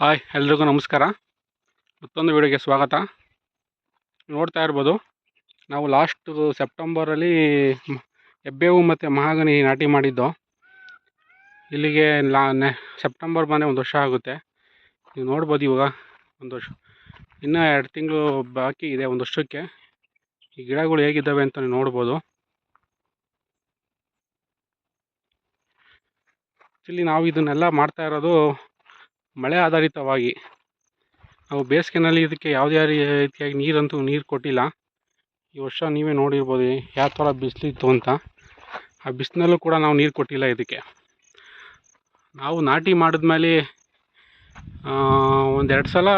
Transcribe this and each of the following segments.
Hi, ಎಲ್ರಿಗೂ ನಮಸ್ಕಾರ. ಮತ್ತೊಂದು ವಿಡಿಯೋಗೆ ಸ್ವಾಗತ. ನೋಡ್ತಾ ಇರ್ಬೋದು, ನಾವು ಲಾಸ್ಟ್ ಸೆಪ್ಟೆಂಬರಲ್ಲಿ ಹೆಬ್ಬೇವು ಮತ್ತು ಮಹಾಗನಿ ನಾಟಿ ಮಾಡಿದ್ದು. ಇಲ್ಲಿಗೆ ಲಾ, ನೆ ಸೆಪ್ಟೆಂಬರ್ ಬಂದರೆ ಒಂದು ವರ್ಷ ಆಗುತ್ತೆ. ನೀವು ನೋಡ್ಬೋದು ಇವಾಗ ಒಂದು ವರ್ಷ, ಇನ್ನೂ ಎರಡು ತಿಂಗಳು ಬಾಕಿ ಇದೆ ಒಂದು ವರ್ಷಕ್ಕೆ. ಈ ಗಿಡಗಳು ಹೇಗಿದ್ದಾವೆ ಅಂತ ನೀವು ನೋಡ್ಬೋದು. ಆ್ಯಕ್ಚುಲಿ ನಾವು ಇದನ್ನೆಲ್ಲ ಮಾಡ್ತಾ ಇರೋದು ಮಳೆ ಆಧಾರಿತವಾಗಿ. ನಾವು ಬೇಸಿಗೆನಲ್ಲಿ ಇದಕ್ಕೆ ಯಾವುದೇ ರೀತಿಯಾಗಿ ನೀರಂತೂ ನೀರು ಕೊಟ್ಟಿಲ್ಲ. ಈ ವರ್ಷ ನೀವೇ ನೋಡಿರ್ಬೋದು ಯಾವ ಥರ ಬಿಸಿಲಿತ್ತು ಅಂತ. ಆ ಬಿಸಿಲಲ್ಲೂ ಕೂಡ ನಾವು ನೀರು ಕೊಟ್ಟಿಲ್ಲ ಇದಕ್ಕೆ. ನಾವು ನಾಟಿ ಮಾಡಿದ್ಮೇಲೆ ಒಂದೆರಡು ಸಲ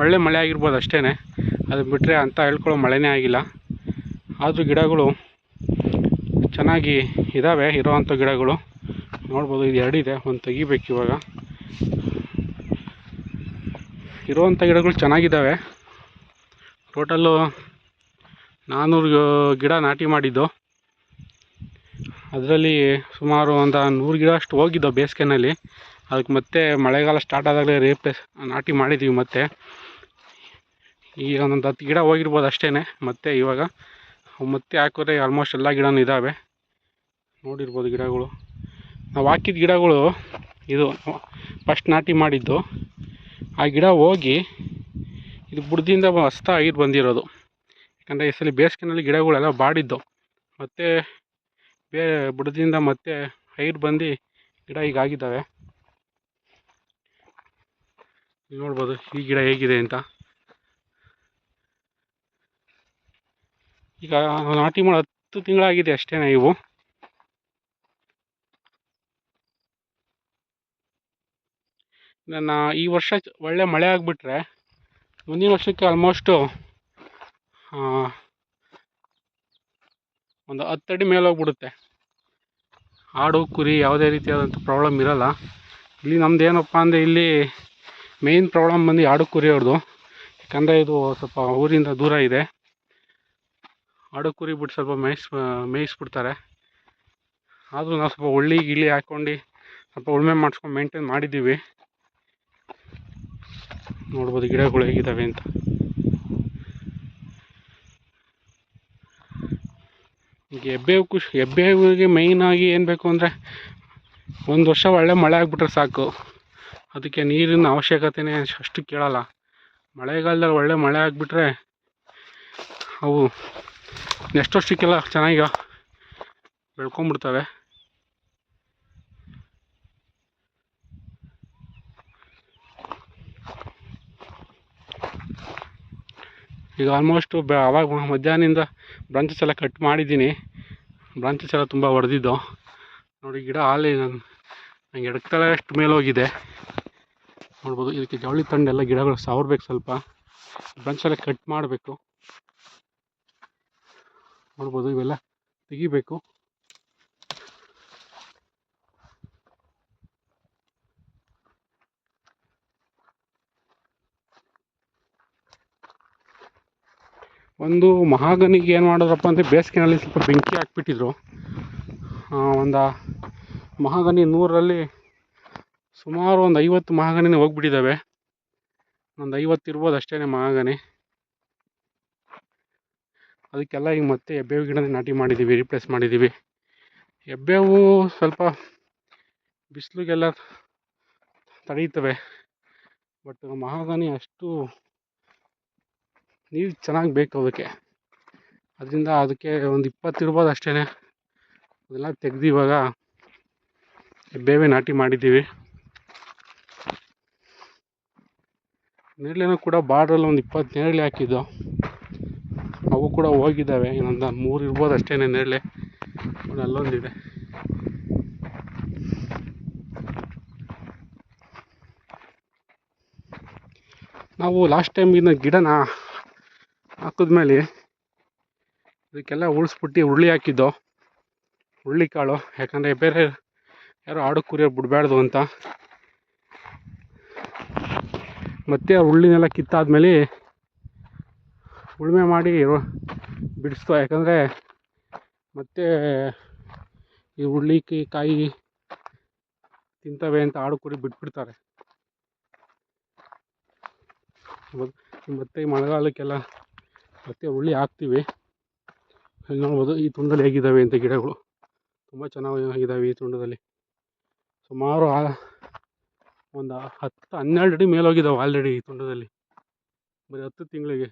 ಒಳ್ಳೆ ಮಳೆ ಆಗಿರ್ಬೋದು ಅಷ್ಟೇ ಅದು ಬಿಟ್ಟರೆ ಅಂತ ಹೇಳ್ಕೊಳ್ಳೋ ಮಳೆನೇ ಆಗಿಲ್ಲ. ಆದರೂ ಗಿಡಗಳು ಚೆನ್ನಾಗಿ ಇದ್ದಾವೆ ಇರೋವಂಥ ಗಿಡಗಳು. ನೋಡ್ಬೋದು ಇದು ಎರಡಿದೆ, ಒಂದು ತೆಗಿಬೇಕು ಇವಾಗ. ಇರುವಂಥ ಗಿಡಗಳು ಚೆನ್ನಾಗಿದ್ದಾವೆ. ಟೋಟಲ್ಲು ನಾನ್ನೂರು ಗಿಡ ನಾಟಿ ಮಾಡಿದ್ದು. ಅದರಲ್ಲಿ ಸುಮಾರು ಒಂದು ನೂರು ಗಿಡ ಅಷ್ಟು ಹೋಗಿದ್ದು ಬೇಸಿಗೆನಲ್ಲಿ. ಅದಕ್ಕೆ ಮತ್ತೆ ಮಳೆಗಾಲ ಸ್ಟಾರ್ಟ್ ಆದಾಗಲೇ ರೇಪ್ಲೇಸ್ ನಾಟಿ ಮಾಡಿದ್ದೀವಿ ಮತ್ತೆ. ಈಗ ಒಂದೊಂದು ಹತ್ತು ಗಿಡ ಹೋಗಿರ್ಬೋದು ಅಷ್ಟೇ ಮತ್ತೆ ಇವಾಗ ಮತ್ತೆ ಹಾಕಿದ್ರೆ ಆಲ್ಮೋಸ್ಟ್ ಎಲ್ಲ ಗಿಡನೂ ಇದ್ದಾವೆ ನೋಡಿರ್ಬೋದು ಗಿಡಗಳು. ನಾವು ಹಾಕಿದ ಗಿಡಗಳು ಇದು ಫಸ್ಟ್ ನಾಟಿ ಮಾಡಿದ್ದು. ಆ ಗಿಡ ಹೋಗಿ ಇದು ಬುಡದಿಂದ ಹಸ್ತ ಆಗಿ ಬಂದಿರೋದು. ಯಾಕಂದರೆ ಈ ಸಲ ಬೇಸಿಗೆನಲ್ಲಿ ಗಿಡಗಳೆಲ್ಲ ಬಾಡಿದ್ದು. ಮತ್ತು ಬೇ ಬುಡದಿಂದ ಮತ್ತೆ ಹೈರ್ ಬಂದು ಗಿಡ ಈಗ ನೀವು ನೋಡ್ಬೋದು ಈ ಗಿಡ ಹೇಗಿದೆ ಅಂತ. ಈಗ ನಾಟಿ ಮಾಡಿ ಹತ್ತು ತಿಂಗಳಾಗಿದೆ ಅಷ್ಟೇ ಇವು? ನನ್ನ ಈ ವರ್ಷ ಒಳ್ಳೆ ಮಳೆ ಆಗಿಬಿಟ್ರೆ ಮುಂದಿನ ವರ್ಷಕ್ಕೆ ಆಲ್ಮೋಸ್ಟು ಒಂದು ಹತ್ತಡಿ ಮೇಲೆ ಹೋಗ್ಬಿಡುತ್ತೆ. ಆಡು, ಕುರಿ ಯಾವುದೇ ರೀತಿಯಾದಂಥ ಪ್ರಾಬ್ಲಮ್ ಇರೋಲ್ಲ. ಇಲ್ಲಿ ನಮ್ದು ಏನಪ್ಪ ಅಂದರೆ ಇಲ್ಲಿ ಮೇಯ್ನ್ ಪ್ರಾಬ್ಲಮ್ ಬಂದು ಆಡು, ಕುರಿ ಅವ್ರದ್ದು. ಯಾಕಂದರೆ ಇದು ಸ್ವಲ್ಪ ಊರಿಂದ ದೂರ ಇದೆ. ಆಡು, ಕುರಿ ಬಿಟ್ಟು ಸ್ವಲ್ಪ ಮೇಯಿಸ್ ಮೇಯಿಸ್ಬಿಡ್ತಾರೆ. ಆದರೂ ನಾವು ಸ್ವಲ್ಪ ಉಳ್ಳಿ ಗಿಳಿ ಹಾಕ್ಕೊಂಡು ಸ್ವಲ್ಪ ಉಳುಮೆ ಮಾಡಿಸ್ಕೊಂಡು ಮೇಂಟೈನ್ ಮಾಡಿದ್ದೀವಿ. ನೋಡ್ಬೋದು ಗಿಡಗಳು ಹೇಗಿದ್ದಾವೆ ಅಂತ. ಈಗ ಕುಶ್ ಖುಷಿ ಹೆಬ್ಬೇವಿಗೆ ಮೇಯ್ನಾಗಿ ಏನು ಬೇಕು ಅಂದರೆ ಒಂದು ವರ್ಷ ಒಳ್ಳೆ ಮಳೆ ಆಗಿಬಿಟ್ರೆ ಸಾಕು. ಅದಕ್ಕೆ ನೀರಿನ ಅವಶ್ಯಕತೆನೇ ಅಷ್ಟು ಕೇಳಲ್ಲ. ಮಳೆಗಾಲದಲ್ಲಿ ಒಳ್ಳೆ ಮಳೆ ಆಗಿಬಿಟ್ರೆ ಅವು ನೆಕ್ಸ್ಟ್ ವರ್ಷಕ್ಕೆಲ್ಲ ಚೆನ್ನಾಗಿ ಬೆಳ್ಕೊಂಬಿಡ್ತವೆ. ಈಗ ಆಲ್ಮೋಸ್ಟು ಬ ಅವಾಗ ಮಧ್ಯಾಹ್ನದಿಂದ ಬ್ರಾಂಚಸ್ ಎಲ್ಲ ಕಟ್ ಮಾಡಿದ್ದೀನಿ. ಬ್ರಾಂಚಸ್ ಎಲ್ಲ ತುಂಬ ಒಡೆದಿದ್ದು. ನೋಡಿ ಗಿಡ ಹಾಲಿ ನಂಗೆ ಎಡಕ್ತಲಷ್ಟು ಮೇಲೋಗಿದೆ ನೋಡ್ಬೋದು ಇದಕ್ಕೆ ಜವಳಿ ತಂಡೆಲ್ಲ ಗಿಡಗಳು ಸವರ್ಬೇಕು ಸ್ವಲ್ಪ. ಬ್ರಾಂಚ್ ಎಲ್ಲ ಕಟ್ ಮಾಡಬೇಕು. ನೋಡ್ಬೋದು ಇವೆಲ್ಲ ತೆಗಿಬೇಕು. ಒಂದು ಮಹಾಗನಿಗೆ ಏನು ಮಾಡಿದ್ರಪ್ಪ ಅಂದರೆ ಬೇಸಿಗೆನಲ್ಲಿ ಸ್ವಲ್ಪ ಬೆಂಕಿ ಹಾಕ್ಬಿಟ್ಟಿದ್ರು. ಒಂದು ಮಹಾಗನಿ ನೂರರಲ್ಲಿ ಸುಮಾರು ಒಂದು ಐವತ್ತು ಮಹಾಗನಿನೇ ಹೋಗ್ಬಿಟ್ಟಿದ್ದಾವೆ ಒಂದು ಐವತ್ತು ಇರ್ಬೋದು ಅಷ್ಟೇ ಮಹಾಗನಿ. ಅದಕ್ಕೆಲ್ಲ ಈಗ ಮತ್ತೆ ಎಬ್ಬೇವು ಗಿಡನ ನಾಟಿ ಮಾಡಿದ್ದೀವಿ ರೀಪ್ಲೇಸ್ ಮಾಡಿದ್ದೀವಿ ಹೆಬ್ಬೇವು ಸ್ವಲ್ಪ ಬಿಸಿಲಿಗೆಲ್ಲ ತಡೀತವೆ. ಬಟ್ ಮಹಾಗನಿ ಅಷ್ಟು ನೀರು ಚೆನ್ನಾಗಿ ಬೇಕು ಅದಕ್ಕೆ. ಅದರಿಂದ ಅದಕ್ಕೆ ಒಂದು ಇಪ್ಪತ್ತು ಇರ್ಬೋದು ಅಷ್ಟೇ ಅದೆಲ್ಲ ತೆಗ್ದು ಇವಾಗ ಬೇವೆ ನಾಟಿ ಮಾಡಿದ್ದೀವಿ. ನೇರಳೆನೂ ಕೂಡ ಬಾರ್ಡ್ರಲ್ಲಿ ಒಂದು ಇಪ್ಪತ್ತು ನೇರಳೆ ಹಾಕಿದ್ದು. ಅವು ಕೂಡ ಹೋಗಿದ್ದಾವೆ. ಇನ್ನೊಂದು ಮೂರು ಇರ್ಬೋದು ಅಷ್ಟೇ ನೇರಳೆ. ಅಲ್ಲೊಂದಿದೆ. ನಾವು ಲಾಸ್ಟ್ ಟೈಮ್ ಇನ್ನು ಗಿಡನ ಹಾಕಿದ್ಮೇಲೆ ಇದಕ್ಕೆಲ್ಲ ಉಳಿಸ್ಬಿಟ್ಟು ಹುರುಳಿ ಹಾಕಿದ್ದು. ಹುರುಳಿ ಕಾಳು. ಯಾಕಂದರೆ ಬೇರೆ ಯಾರು ಆಡು ಕುರಿಯೋರು ಬಿಡಬಾರ್ದು ಅಂತ. ಮತ್ತೆ ಆ ಉರುಳಿನೆಲ್ಲ ಕಿತ್ತಾದ್ಮೇಲೆ ಉಳುಮೆ ಮಾಡಿ ಬಿಡಿಸ್ತು. ಯಾಕಂದರೆ ಮತ್ತೆ ಈ ಉರುಳಿ ಕಿ- ಕಾಯಿ ತಿಂತವೆ ಅಂತ ಆಡು ಕುರಿ ಬಿಟ್ಬಿಡ್ತಾರೆ. ಮತ್ತೆ ಈ ಮಳೆಗಾಲಕ್ಕೆಲ್ಲ ಮತ್ತೆ ಉಳ್ಳಿ ಹಾಕ್ತೀವಿ. ಇಲ್ಲಿ ನೋಡ್ಬೋದು ಈ ತುಂಡಲ್ಲಿ ಹೇಗಿದ್ದಾವೆ ಅಂತ ಗಿಡಗಳು. ತುಂಬ ಚೆನ್ನಾಗಿದ್ದಾವೆ ಈ ತುಂಡದಲ್ಲಿ ಸುಮಾರು ಒಂದು ಹತ್ತು ಹನ್ನೆರಡು ಅಡಿ ಮೇಲೆ ಹೋಗಿದ್ದಾವೆ ಆಲ್ರೆಡಿ ಈ ತುಂಡದಲ್ಲಿ ಬರೀ ಹತ್ತು ತಿಂಗಳಿಗೆ.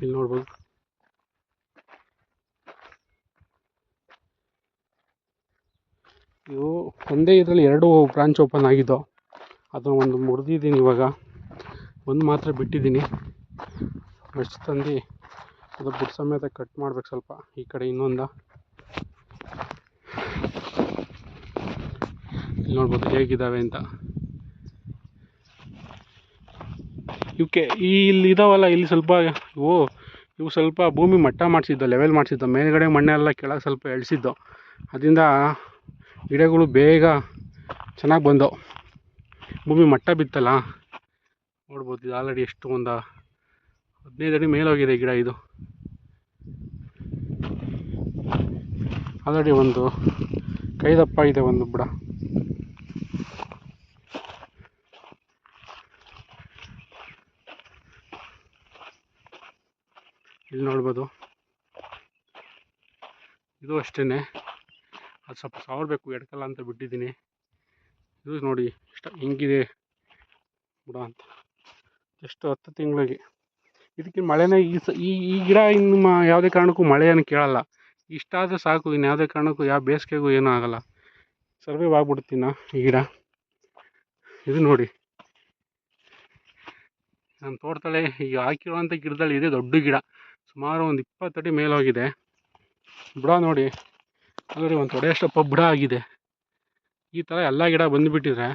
ಇಲ್ಲಿ ನೋಡ್ಬೋದು. ಇವು ಒಂದೇ ಇದರಲ್ಲಿ ಎರಡು ಬ್ರಾಂಚ್ ಓಪನ್ ಆಗಿದ್ದು ಅದು ಒಂದು ಮುರಿದಿದ್ದೀನಿ ಇವಾಗ. ಒಂದು ಮಾತ್ರ ಬಿಟ್ಟಿದ್ದೀನಿ. ಬ್ರಷ್ ತಂದು ಅದು ಬುಡ ಸಮೇತ ಕಟ್ ಮಾಡ್ಬೇಕು ಸ್ವಲ್ಪ ಈ ಕಡೆ ಇನ್ನೊಂದು. ಇಲ್ಲಿ ನೋಡ್ಬೋದು ಹೇಗಿದ್ದಾವೆ ಅಂತ. ಇವಕ್ಕೆ ಈ ಇಲ್ಲಿ ಇದಾವಲ್ಲ, ಇಲ್ಲಿ ಸ್ವಲ್ಪ ಇವು ಇವು ಸ್ವಲ್ಪ ಭೂಮಿ ಮಟ್ಟ ಮಾಡಿಸಿದ್ದು ಲೆವೆಲ್ ಮಾಡಿಸಿದ್ದು, ಮೇಲ್ಗಡೆ ಮಣ್ಣೆಲ್ಲ ಕೆಳಗೆ ಸ್ವಲ್ಪ ಎಳ್ಸಿದ್ದು. ಅದರಿಂದ ಗಿಡಗಳು ಬೇಗ ಚೆನ್ನಾಗಿ ಬಂದವು. ಭೂಮಿ ಮಟ್ಟ ಬಿತ್ತಲ್ಲ? ನೋಡ್ಬೋದು, ಇದು ಆಲ್ರೆಡಿ ಎಷ್ಟು ಒಂದು ಹದಿನೈದು ಅಡಿ ಮೇಲೋಗಿದೆ ಗಿಡ ಇದು. ಆಲ್ರೆಡಿ ಒಂದು ಕೈದಪ್ಪ ಇದೆ ಒಂದು ಬುಡ. ಇಲ್ಲಿ ನೋಡ್ಬೋದು. ಇದು ಅಷ್ಟೇ ಅದು ಸ್ವಲ್ಪ ಸವರಬೇಕು, ಎಡ್ಕಲ್ಲ ಅಂತ ಬಿಟ್ಟಿದ್ದೀನಿ. ಇದು ನೋಡಿ ಇಷ್ಟ ಹೆಂಗಿದೆ ಬಿಡ ಅಂತ. ಎಷ್ಟು ಹತ್ತು ತಿಂಗಳಿಗೆ. ಇದಕ್ಕೆ ಮಳೆನೇ ಈ ಸ, ಈ ಈ ಗಿಡ ಇನ್ನು ಯಾವುದೇ ಕಾರಣಕ್ಕೂ ಮಳೆಯನ್ನು ಕೇಳಲ್ಲ. ಇಷ್ಟಾದರೆ ಸಾಕು, ಇನ್ನು ಯಾವುದೇ ಕಾರಣಕ್ಕೂ ಯಾವ ಬೇಸಿಗೆಗೂ ಏನೂ ಆಗಲ್ಲ. ಸರ್ವೈವ್ ಆಗ್ಬಿಡ್ತೀನ ಈ ಗಿಡ. ಇದು ನೋಡಿ. ನಾನು ತೋಟದಲ್ಲೇ ಈಗ ಹಾಕಿರುವಂಥ ಗಿಡದಲ್ಲಿ ಇದೆ ದೊಡ್ಡ ಗಿಡ. ಸುಮಾರು ಒಂದು ಇಪ್ಪತ್ತಡಿ ಮೇಲೋಗಿದೆ ಬಿಡ ನೋಡಿ. ಅಲ್ಲಿ ಒಂದು ತೊಡೆಯಷ್ಟಪ್ಪ ಬುಡ ಆಗಿದೆ. ಈ ಥರ ಎಲ್ಲ ಗಿಡ ಬಂದುಬಿಟ್ಟಿದ್ರೆ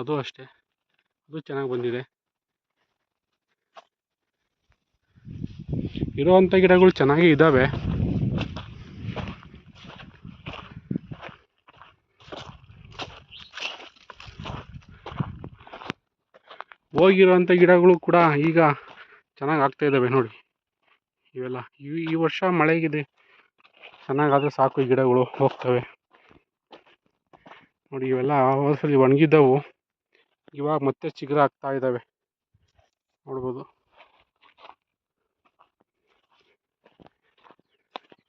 ಅದು ಅಷ್ಟೇ. ಅದು ಚೆನ್ನಾಗಿ ಬಂದಿದೆ. ಇರೋವಂಥ ಗಿಡಗಳು ಚೆನ್ನಾಗೇ ಇದ್ದಾವೆ ಹೋಗಿರುವಂಥ ಗಿಡಗಳು ಕೂಡ ಈಗ ಚೆನ್ನಾಗಿ ಆಗ್ತಾ ಇದ್ದಾವೆ ನೋಡಿ. ಇವೆಲ್ಲ, ಈ ಈ ವರ್ಷ ಮಳೆಗಿದೆ. ಚೆನ್ನಾಗಾದರೆ ಸಾಕು ಗಿಡಗಳು ಹೋಗ್ತವೆ. ನೋಡಿ ಇವೆಲ್ಲ ಹೋದ ಸಲ ಒಣಗಿದ್ದವು. ಇವಾಗ ಮತ್ತೆ ಚಿಗುರು ಆಗ್ತಾ ಇದ್ದಾವೆ ನೋಡ್ಬೋದು.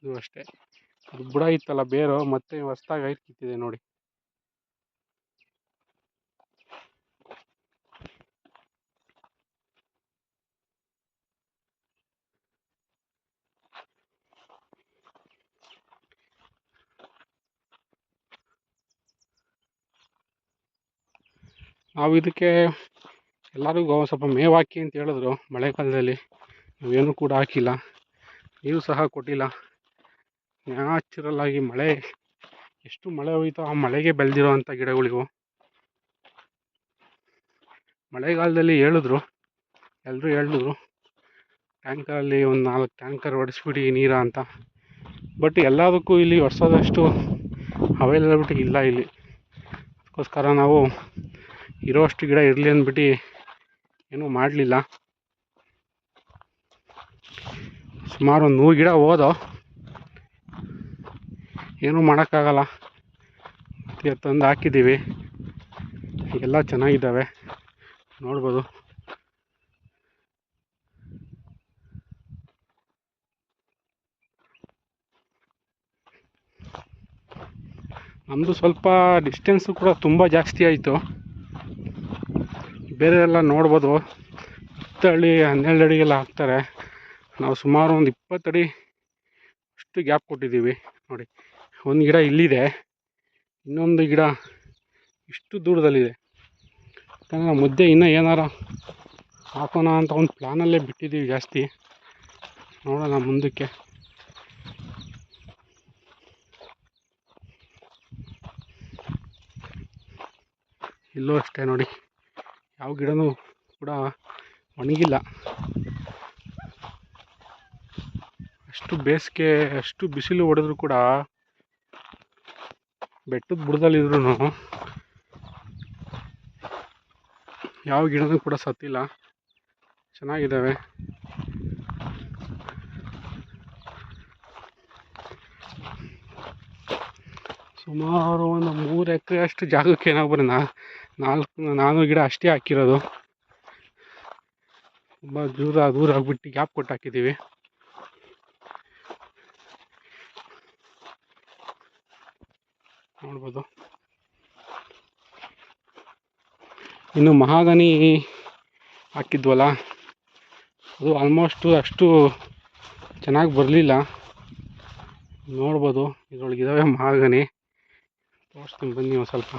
ಇದು ಅಷ್ಟೇ. ಅದು ಬುಡ ಇತ್ತಲ್ಲ ಬೇರು, ಮತ್ತೆ ಹೊಸ್ದಾಗಿ ಐದು ಕಿತ್ತಿದೆ ನೋಡಿ. ನಾವು ಇದಕ್ಕೆ ಎಲ್ಲರಿಗೂ ಸ್ವಲ್ಪ ಮೇವು ಹಾಕಿ ಅಂತ ಹೇಳಿದ್ರು ಮಳೆಗಾಲದಲ್ಲಿ. ನಾವೇನು ಕೂಡ ಹಾಕಿಲ್ಲ. ನೀವು ಸಹ ಕೊಟ್ಟಿಲ್ಲ. ನ್ಯಾಚುರಲ್ ಆಗಿ ಮಳೆ, ಎಷ್ಟು ಮಳೆ ಹೋಯ್ತೋ ಆ ಮಳೆಗೆ ಬೆಳೆದಿರೋ ಅಂಥ ಮಳೆಗಾಲದಲ್ಲಿ ಹೇಳಿದ್ರು ಎಲ್ಲರೂ ಹೇಳಿದ್ರು, ಟ್ಯಾಂಕರಲ್ಲಿ ಒಂದು ನಾಲ್ಕು ಟ್ಯಾಂಕರ್ ಹೊಡೆಸ್ಬಿಡಿ ನೀರ ಅಂತ. ಬಟ್ ಎಲ್ಲದಕ್ಕೂ ಇಲ್ಲಿ ಹೊಡೆಸೋದಷ್ಟು ಅವೈಲಬಿಲಿಟಿ ಇಲ್ಲ ಇಲ್ಲಿ. ಅದಕ್ಕೋಸ್ಕರ ನಾವು ಇರೋಷ್ಟು ಗಿಡ ಇರಲಿ ಅಂದ್ಬಿಟ್ಟು ಏನೂ ಮಾಡಲಿಲ್ಲ. ಸುಮಾರು ಒಂದು ನೂರು ಗಿಡ ಹೋದೋ. ಏನೂ ಮಾಡೋಕ್ಕಾಗಲ್ಲ. ತಂದು ಹಾಕಿದ್ದೀವಿ. ಎಲ್ಲ ಚೆನ್ನಾಗಿದ್ದಾವೆ. ನೋಡ್ಬೋದು. ನಮ್ಮದು ಸ್ವಲ್ಪ ಡಿಸ್ಟೆನ್ಸು ಕೂಡ ತುಂಬ ಜಾಸ್ತಿ ಆಯಿತು. ಬೇರೆ ಎಲ್ಲ ನೋಡ್ಬೋದು. ಹತ್ತು ಅಡಿ ಹನ್ನೆರಡು ಅಡಿಗೆಲ್ಲ ಹಾಕ್ತಾರೆ. ನಾವು ಸುಮಾರು ಒಂದು ಇಪ್ಪತ್ತಡಿ ಅಷ್ಟು ಗ್ಯಾಪ್ ಕೊಟ್ಟಿದ್ದೀವಿ. ನೋಡಿ, ಒಂದು ಗಿಡ ಇಲ್ಲಿದೆ. ಇನ್ನೊಂದು ಗಿಡ ಇಷ್ಟು ದೂರದಲ್ಲಿದೆ. ಯಾಕಂದರೆ ಮುದ್ದೆ ಇನ್ನೂ ಏನಾರ ಹಾಕೋಣ ಅಂತ ಒಂದು ಪ್ಲ್ಯಾನಲ್ಲೇ ಬಿಟ್ಟಿದ್ದೀವಿ ಜಾಸ್ತಿ. ನೋಡೋಣ ಮುಂದಕ್ಕೆ. ಇಲ್ಲೂ ಅಷ್ಟೇ ನೋಡಿ. ಯಾವ ಗಿಡನೂ ಕೂಡ ಒಣಗಿಲ್ಲ. ಅಷ್ಟು ಬೇಸಿಗೆ, ಅಷ್ಟು ಬಿಸಿಲು ಹೊಡೆದ್ರು ಕೂಡ ಬೆಟ್ಟದ ಬುಡದಲ್ಲಿದ್ರೂ ಯಾವ ಗಿಡನೂ ಕೂಡ ಸತ್ತಿಲ್ಲ. ಚೆನ್ನಾಗಿದ್ದಾವೆ. ಸುಮಾರು ಒಂದು ಮೂರು ಎಕರೆ ಅಷ್ಟು ಜಾಗಕ್ಕೆ ಏನೋ ಬರೀ ನಾ ನಾಲ್ಕು, ನಾನು ಗಿಡ ಅಷ್ಟೇ ಹಾಕಿರೋದು. ತುಂಬ ದೂರ ದೂರ ಆಗ್ಬಿಟ್ಟು ಗ್ಯಾಪ್ ಕೊಟ್ಟು ಹಾಕಿದ್ದೀವಿ. ನೋಡ್ಬೋದು. ಇನ್ನು ಮಹಾಗನಿ ಹಾಕಿದ್ವಲ್ಲ, ಅದು ಆಲ್ಮೋಸ್ಟು ಅಷ್ಟು ಚೆನ್ನಾಗಿ ಬರಲಿಲ್ಲ. ನೋಡ್ಬೋದು ಇದರೊಳಗಿದ್ದಾವೆ ಮಹಾಗನಿ ತೋರಿಸ್ತೀನಿ ಬನ್ನಿ ಒಂದು ಸ್ವಲ್ಪ.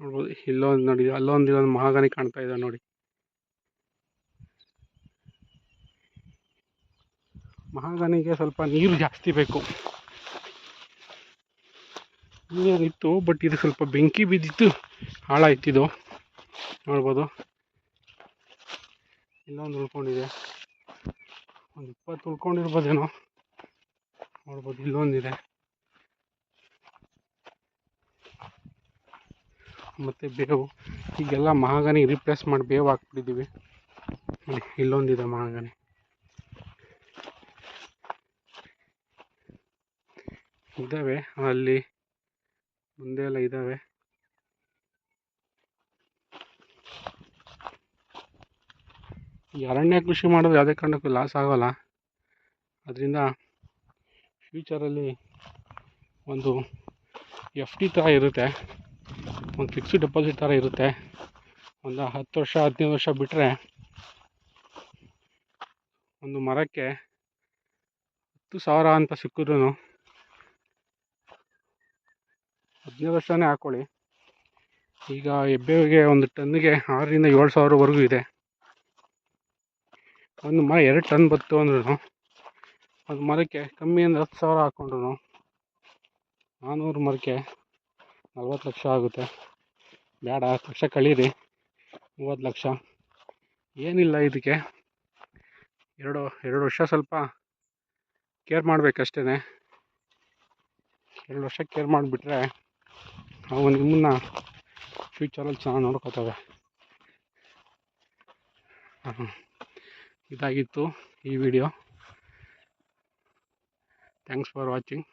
ನೋಡ್ಬೋದು ಇಲ್ಲೊಂದು ನೋಡಿ ಅಲ್ಲೊಂದು ಇಲ್ಲೊಂದು ಮಹಾಗನಿ ಕಾಣ್ತಾ ಇದೆ ನೋಡಿ. ಮಹಾಗನಿಗೆ ಸ್ವಲ್ಪ ನೀರು ಜಾಸ್ತಿ ಬೇಕು. ನೀರಿತ್ತು, ಬಟ್ ಇದು ಸ್ವಲ್ಪ ಬೆಂಕಿ ಬಿದ್ದಿತ್ತು ಹಾಳಾಯ್ತಿದ್ದು ನೋಡ್ಬೋದು. ಇಲ್ಲೊಂದು ಉಳ್ಕೊಂಡಿದೆ. ಒಂದು ಇಪ್ಪತ್ತು ಉಳ್ಕೊಂಡಿರ್ಬೋದೇನೋ. ನೋಡ್ಬೋದು, ಇಲ್ಲೊಂದಿದೆ. ಮತ್ತು ಬೇವು ಈಗೆಲ್ಲ ಮಹಾಗನಿ ರಿಪ್ಲೇಸ್ ಮಾಡಿ ಬೇವು ಹಾಕ್ಬಿಟ್ಟಿದ್ದೀವಿ. ಇಲ್ಲೊಂದಿದೆ ಮಹಾಗನಿ. ಇದ್ದಾವೆ, ಅಲ್ಲಿ ಮುಂದೆ ಎಲ್ಲ ಇದ್ದಾವೆ. ಈ ಅರಣ್ಯ ಕೃಷಿ ಮಾಡೋದು ಯಾವುದೇ ಕಾರಣಕ್ಕೂ ಲಾಸ್ ಆಗೋಲ್ಲ. ಅದರಿಂದ ಫ್ಯೂಚರಲ್ಲಿ ಒಂದು ಎಫ್ ಡಿ ಥರ ಇರುತ್ತೆ. ಒಂದು ಫಿಕ್ಸ್ಡ್ ಡೆಪಾಸಿಟ್ ಥರ ಇರುತ್ತೆ. ಒಂದು ಹತ್ತು ವರ್ಷ, ಹದಿನೈದು ವರ್ಷ ಬಿಟ್ಟರೆ ಒಂದು ಮರಕ್ಕೆ ಹತ್ತು ಸಾವಿರ ಅಂತ ಸಿಕ್ಕಿದ್ರೂ ಹದಿನೈದು ವರ್ಷನೇ ಹಾಕ್ಕೊಳ್ಳಿ ಈಗ ಎಬ್ಬೆಗೆ ಒಂದು ಟನ್ಗೆ ಆರರಿಂದ ಏಳು ಸಾವಿರವರೆಗೂ ಇದೆ. ಒಂದು ಮರ ಎರಡು ಟನ್ ಬತ್ತು ಅಂದ್ರೂ ಒಂದು ಮರಕ್ಕೆ ಕಮ್ಮಿ ಅಂದರೆ ಹತ್ತು ಸಾವಿರ ಹಾಕ್ಕೊಂಡ್ರು ನಾನ್ನೂರು ಮರಕ್ಕೆ ನಲ್ವತ್ತು ಲಕ್ಷ ಆಗುತ್ತೆ. ಬೇಡ ಹತ್ತು ಲಕ್ಷ ಕಳೀರಿ. ಮೂವತ್ತು ಲಕ್ಷ. ಏನಿಲ್ಲ ಇದಕ್ಕೆ. ಎರಡು ಎರಡು ವರ್ಷ ಸ್ವಲ್ಪ ಕೇರ್ ಮಾಡಬೇಕಷ್ಟೇ ಎರಡು ವರ್ಷ ಕೇರ್ ಮಾಡಿಬಿಟ್ರೆ ಅವು ನಿಮ್ಮನ್ನ ಫ್ಯೂಚರಲ್ಲಿ ಚೆನ್ನಾಗಿ ನೋಡ್ಕೋತವೆ. ಇದಾಗಿತ್ತು ಈ ವಿಡಿಯೋ ಥ್ಯಾಂಕ್ಸ್ ಫಾರ್ ವಾಚಿಂಗ್